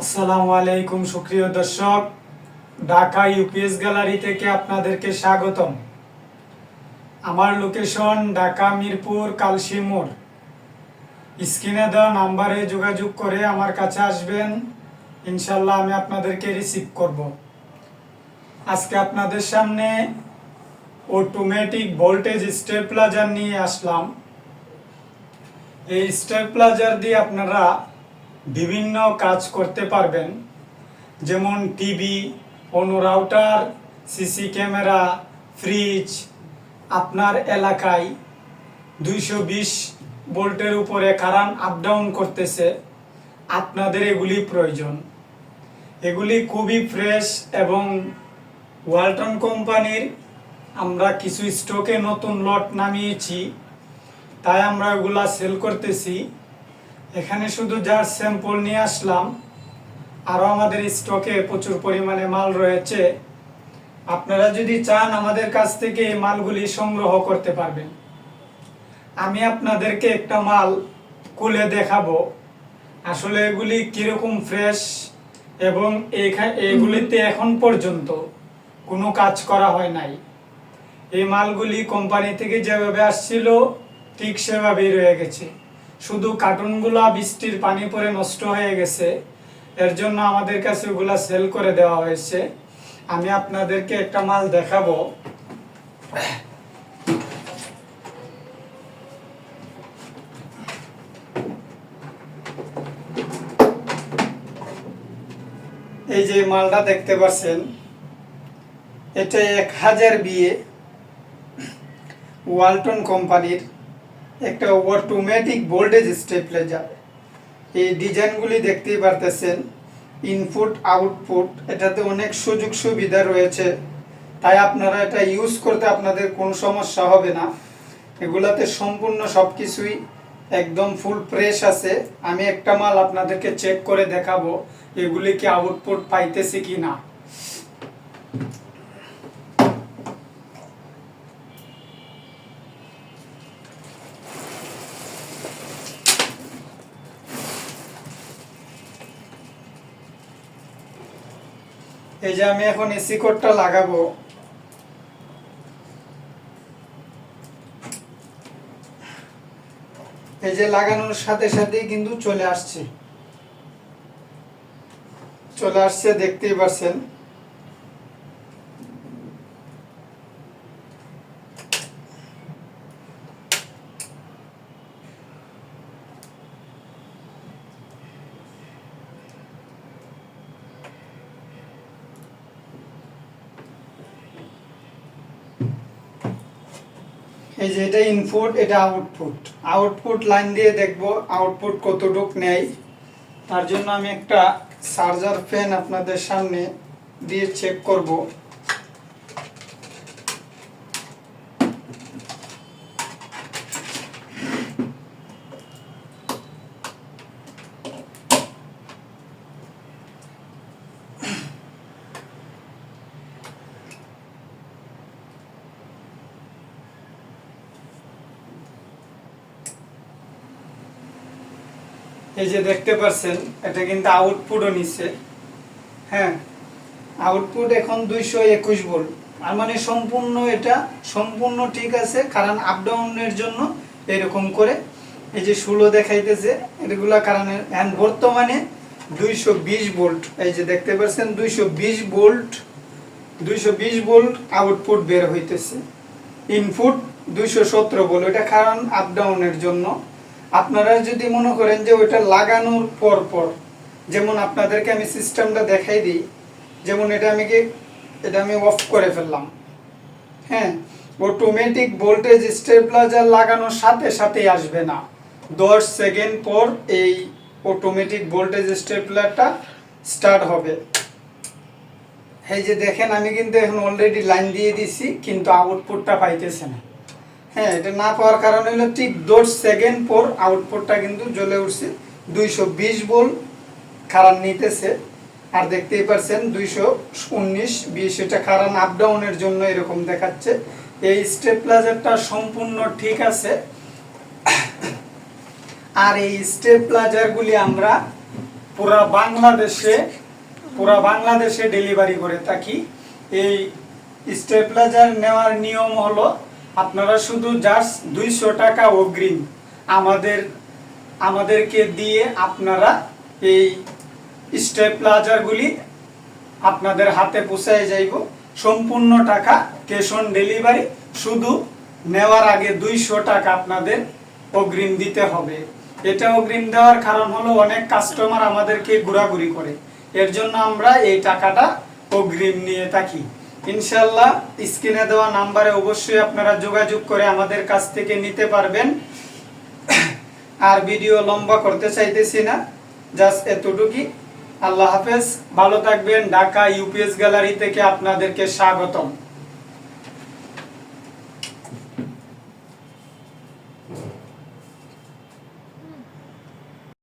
আসসালামু আলাইকুম, সুপ্রিয় দর্শক। ঢাকা ইউপিএস গ্যালারি থেকে আপনাদেরকে স্বাগতম। আমার লোকেশন ঢাকা মিরপুর কালশি স্ক্রিনে দেওয়া নাম্বারে যোগাযোগ করে আমার কাছে আসবেন। ইনশাল্লাহ আমি আপনাদেরকে রিসিভ করব। আজকে আপনাদের সামনে অটোমেটিক ভোল্টেজ স্টেপলাজার নিয়ে আসলাম। এই স্টেপলাজার দিয়ে আপনারা বিভিন্ন কাজ করতে পারবেন। যেমন টিভি কোনো রাউটার, সিসি ক্যামেরা, ফ্রিজ, আপনার এলাকায় দুইশো বিশ ভোল্টের উপরে কারান আপ ডাউন করতেছে। আপনাদের এগুলি প্রয়োজন। এগুলি খুবই ফ্রেশ এবং ওয়ালটন কোম্পানির। আমরা কিছু স্টকে নতুন লট নামিয়েছি, তাই আমরা ওগুলা সেল করতেছি। এখানে শুধু যার স্যাম্পল নিয়ে আসলাম আরও আমাদের স্টকে প্রচুর পরিমাণে মাল রয়েছে। আপনারা যদি চান আমাদের কাছ থেকে এই মালগুলি সংগ্রহ করতে পারবেন। আমি আপনাদেরকে একটা মাল খুলে দেখাবো। আসলে এগুলি কীরকম ফ্রেশ এবং এগুলিতে এখন পর্যন্ত কোনো কাজ করা হয় নাই। এই মালগুলি কোম্পানি থেকে যেভাবে আসছিল ঠিক সেভাবেই রয়ে গেছে। শুধু কার্টুনগুলা বৃষ্টির পানি পরে নষ্ট হয়ে গেছে, এর জন্য আমাদের কাছে ওগুলা সেল করে দেওয়া হয়েছে। আমি আপনাদেরকে একটা মাল দেখাবো। এই যে মালটা দেখতে পাচ্ছেন এটা এক হাজার বিয়ে ওয়ালটন কোম্পানির একটা অটোমেটিক ভোল্টেজ স্টেপলে যাবে। এই ডিজাইনগুলি দেখতেই পারতেছেন ইনপুট আউটপুট এটাতে অনেক সুযোগ সুবিধা রয়েছে। তাই আপনারা এটা ইউজ করতে আপনাদের কোনো সমস্যা হবে না। এগুলাতে সম্পূর্ণ সব কিছুই একদম ফুল ফ্রেশ আছে। আমি একটা মাল আপনাদেরকে চেক করে দেখাবো, এগুলি কি আউটপুট পাইতেছে কি না এই যে আমি এখন এসি কোডটা লাগাবো। এই যে লাগানোর সাথে সাথেই কিন্তু চলে আসছে। চলে আসছে, দেখতেই পাচ্ছেন এই যে এটা ইনপুট এটা আউটপুট আউটপুট লাইন দিয়ে দেখব আউটপুট কতটুক নেয়। তার জন্য আমি একটা চার্জার ফ্যান আপনাদের সামনে দিয়ে চেক করব। এই যে দেখতে পাচ্ছেন এটা কিন্তু আউটপুটও নিচ্ছে। হ্যাঁ আউটপুট এখন দুইশো একুশ ভোল্ট আর মানে সম্পূর্ণ এটা সম্পূর্ণ ঠিক আছে, কারণ আপ ডাউনের জন্য এরকম করে এই যে ষোলো দেখাইতেছে, এগুলা কারণে এখন বর্তমানে দুইশো বিশ ভোল্ট এই যে দেখতে পাচ্ছেন দুইশো বিশ ভোল্ট দুইশো বিশ ভোল্ট আউটপুট বের হইতেছে। ইনপুট দুইশো সতেরো ভোল্ট এটা কারণ আপ ডাউনের জন্য। আপনারা যদি মনে করেন যে ওইটা লাগানোর পর পর, যেমন আপনাদেরকে আমি সিস্টেমটা দেখাই দিই, যেমন এটা আমি কি এটা আমি অফ করে ফেললাম। হ্যাঁ অটোমেটিক ভোল্টেজ স্টেবিলাইজার লাগানোর সাথে সাথেই আসবে না। দশ সেকেন্ড পর এই অটোমেটিক ভোল্টেজ স্টেবিলারটা স্টার্ট হবে। এই যে দেখেন, আমি কিন্তু এখন অলরেডি লাইন দিয়ে দিছি, কিন্তু আউটপুটটা পাইতেছে না। হ্যাঁ এটা না পাওয়ার কারণ হলো ঠিক দশ সেকেন্ড পর আউটপুটটা কিন্তু জ্বলে উঠছে। দুইশো বিশ বোল কারণ নিতেছে। আর দেখতেই পারছেন দুইশো উনিশ বিশ, এটা কারণ আপ ডাউনের জন্য এরকম দেখাচ্ছে। এই স্টেপলাইজারটা সম্পূর্ণ ঠিক আছে। আর এই স্টেপলাইজারগুলি আমরা পুরা বাংলাদেশে পুরা বাংলাদেশে ডেলিভারি করে থাকি। এই স্টেপলাইজার নেওয়ার নিয়ম হলো আপনারা শুধু জাস্ট দুইশো টাকা অগ্রিম আমাদের, আমাদেরকে দিয়ে আপনারা এই স্টেপ্লাজারগুলি আপনাদের হাতে পৌঁছায় যাইব। সম্পূর্ণ টাকা ক্যাশ অন ডেলিভারি শুধু নেওয়ার আগে দুইশো টাকা আপনাদের অগ্রিম দিতে হবে। এটা অগ্রিম দেওয়ার কারণ হলো অনেক কাস্টমার আমাদেরকে ঘোরাঘুরি করে। এর জন্য আমরা এই টাকাটা অগ্রিম নিয়ে থাকি। ইনশাল্লাহ স্ক্রিনে দেওয়া নাম্বারে অবশ্যই আপনারা যোগাযোগ করে আমাদের কাছ থেকে নিতে পারবেন। আর ভিডিও লম্বা করতে চাইতেছি না, জাস্ট এতটুকুই। আল্লাহ হাফেজ, ভালো থাকবেন। ঢাকা ইউপিএস গ্যালারি থেকে আপনাদেরকে স্বাগতম।